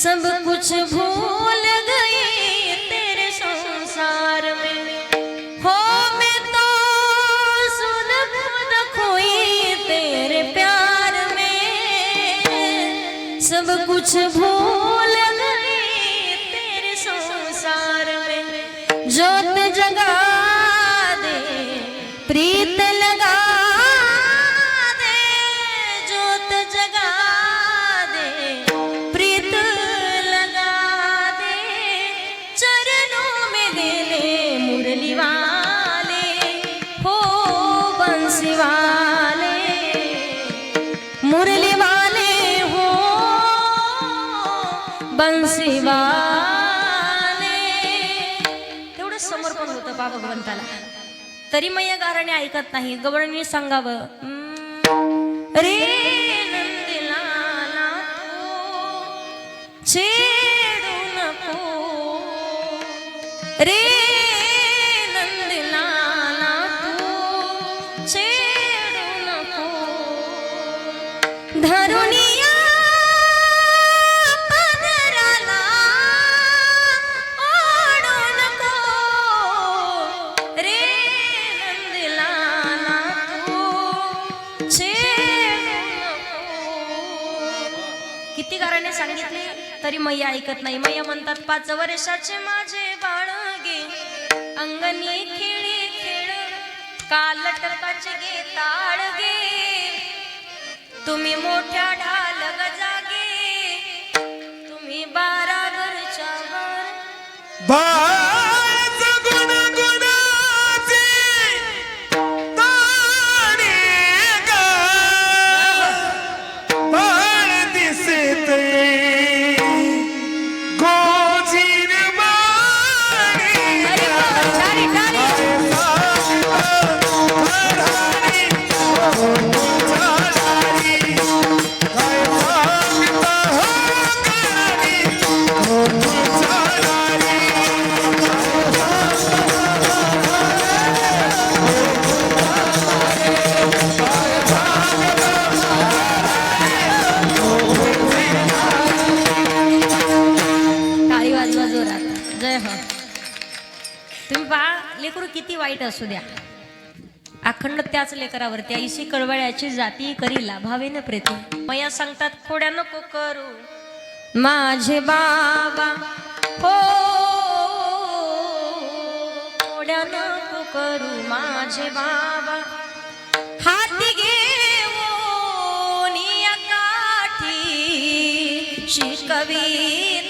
सब कुछ भूल गई तेरे संसार में। हो मैं तो सुन खुद खोई तेरे प्यार में। सब कुछ भूल गई तेरे संसार में। जोत जगा दे प्रीत लगा शिवाने. तेवढं समर्पण होतं बा भगवंताला. तरी मैया गाराने ऐकत नाही. गवळणी सांगावं रे नंदलाला तू छेडू नको. रे नंदलाला तू छेडू नको. धरुनिया किती गाराने सांगितले तरी मैया ऐकत नाही. मैया म्हणतात पाच वर्षाचे माझे बाळगे अंगणी खेळी खेळ काल टकाचे गे. ताळगे तुम्ही मोठ्या ढा हो तुम्ही पहा लेकरू किती वाईट असू द्या. अखंड त्याच लेकरावर त्या इशी कळवळ्याची जाती करी लाभावेन प्रेती. मया सांगतात खोड्या नको करू. माझे बाबा हो खोड्या नको करू. माझे बाबा हाती घेऊन काठी शिकवी